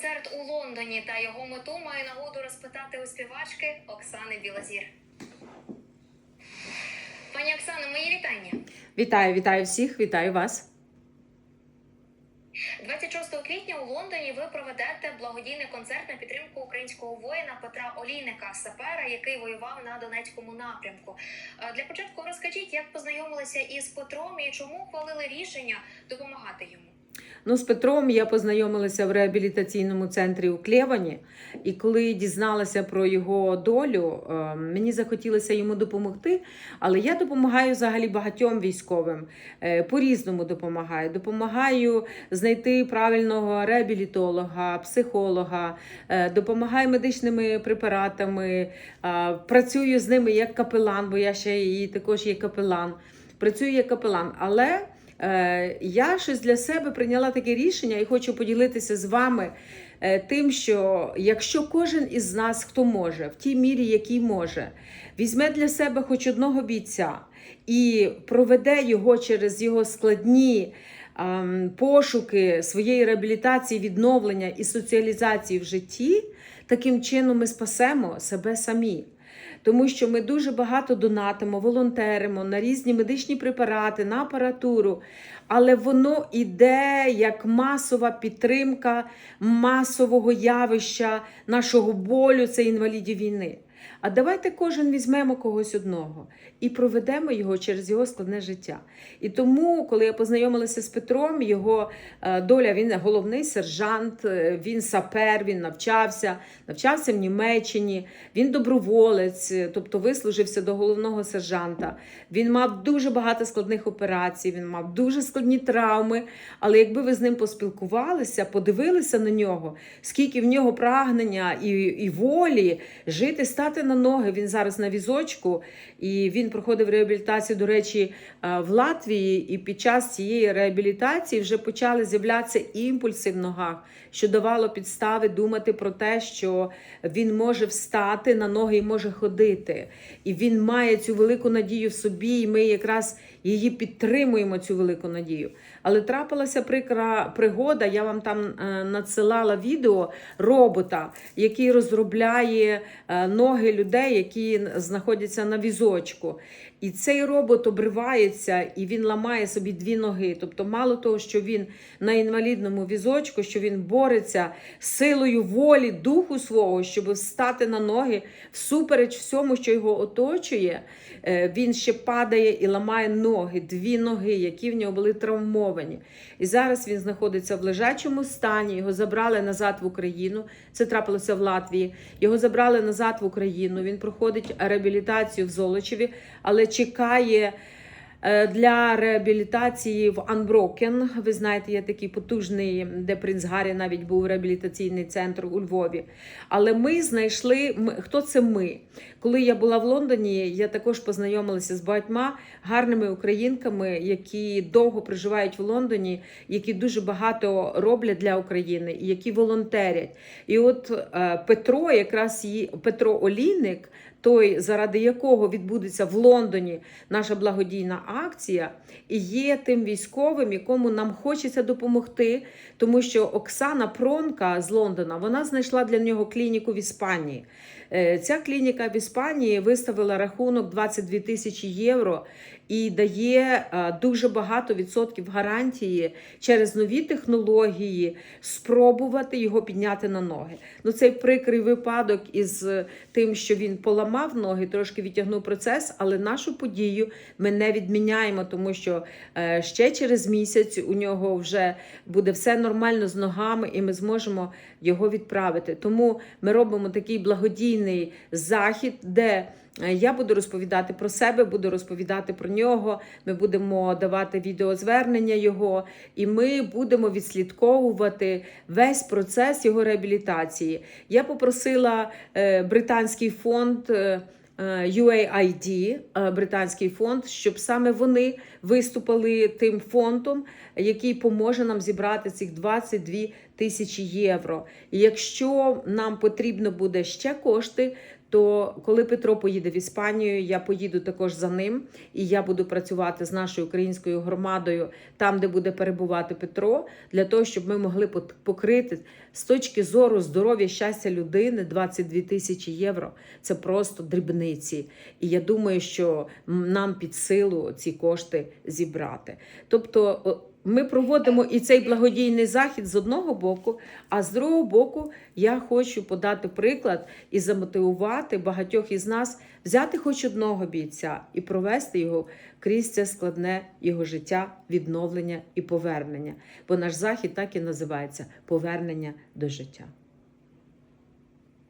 концерт у Лондоні та його мету маю нагоду розпитати у співачки Оксани Білозір. Пані Оксано, мої вітання. Вітаю, вітаю всіх, вітаю вас. 26 квітня у Лондоні ви проведете благодійний концерт на підтримку українського воїна Петра Олійника, сапера, який воював на Донецькому напрямку. Для початку розкажіть, як познайомилися із Петром і чому ухвалили рішення допомагати йому. Ну, з Петром я познайомилася в реабілітаційному центрі у Клєвані, і коли дізналася про його долю, е, мені захотілося йому допомогти. Але я допомагаю взагалі багатьом військовим. Е, По-різному допомагаю. Допомагаю знайти правильного реабілітолога, психолога, е, допомагаю медичними препаратами, працюю з ними як капелан, бо я ще і також є капелан. Працюю як капелан, але Я щось для себе прийняла таке рішення і хочу поділитися з вами е, тим, що якщо кожен із нас, хто може, в тій мірі, який може, візьме для себе хоч одного бійця і проведе його через його складні ем, пошуки своєї реабілітації, відновлення і соціалізації в житті, таким чином ми спасемо себе самі тому що ми дуже багато донатимо, волонтеримо на різні медичні препарати, на апаратуру. Але воно іде як масова підтримка масового явища нашого болю, це інвалідів війни. А давайте кожен візьмемо когось одного і проведемо його через його складне життя. І тому, коли я познайомилася з Петром, його е, доля він головний сержант, е, він сапер, він навчався, навчався в Німеччині, він доброволець, е, тобто вислужився до головного сержанта. Він мав дуже багато складних операцій, він мав дуже складні травми. Але якби ви з ним поспілкувалися, подивилися на нього, скільки в нього прагнення і, і волі жити, стати на ноги. Він зараз на візочку, і він проходив реабілітацію, до речі, е, в Латвії. І під час цієї реабілітації вже почали з'являтися імпульси в ногах, що давало підстави думати про те, що він може встати на ноги і може ходити. І він має цю велику надію в собі, і ми якраз її підтримуємо, цю велику надію. Але трапилася прикра пригода. Я вам там е, надсилала відео робота, який розробляє е, ноги людей, які знаходяться на візочку. І цей робот обривається і він ламає собі дві ноги. Тобто, мало того, що він на інвалідному візочку, що він бореться силою волі, духу свого, щоб встати на ноги всупереч всьому, що його оточує, е, він ще падає і ламає ноги, дві ноги, які в нього були травмовані. І зараз він знаходиться в лежачому стані. Його забрали назад в Україну. Це трапилося в Латвії. Його забрали назад в Україну. Він проходить реабілітацію в Золочеві, але чекає. Е, Для реабілітації в Unbroken, ви знаєте, є такий потужний, де принц Гаррі навіть був реабілітаційний центр у Львові. Але ми знайшли хто це ми. Коли я була в Лондоні, я також познайомилася з багатьма гарними українками, які довго проживають в Лондоні, які дуже багато роблять для України і які волонтерять. І от е, Петро, якраз її Петро Олійник той, заради якого відбудеться в Лондоні наша благодійна акція, і є тим військовим, якому нам хочеться допомогти, тому що Оксана Пронка з Лондона вона знайшла для нього клініку в Іспанії. Е, Ця клініка в Іспанії виставила рахунок 22 тисячі євро і дає е, дуже багато відсотків гарантії через нові технології спробувати його підняти на ноги. Ну цей прикрий випадок із е, тим, що він поламав ноги, трошки відтягнув процес, але нашу подію ми не відміняємо, тому що ще через місяць у нього вже буде все нормально з ногами, і ми зможемо його відправити. Тому ми робимо такий благодійний захід, де е, я буду розповідати про себе, буду розповідати про нього. Ми будемо давати відеозвернення його, і ми будемо відслідковувати весь процес його реабілітації. Я попросила е, британський фонд. Е, UAID, е, британський фонд, щоб саме вони виступили тим фондом, який поможе нам зібрати цих 22 тисячі євро. І якщо нам потрібно буде ще кошти, То коли Петро поїде в Іспанію, я поїду також за ним, і я буду працювати з нашою українською громадою там, де буде перебувати Петро, для того, щоб ми могли покрити з точки зору здоров'я щастя людини 22 тисячі євро. Це просто дрібниці. І я думаю, що нам під силу ці кошти зібрати. Тобто. Ми проводимо і цей благодійний захід з одного боку, а з другого боку, я хочу подати приклад і замотивувати багатьох із нас взяти хоч одного бійця і провести його крізь це складне його життя, відновлення і повернення. Бо наш захід так і називається повернення до життя.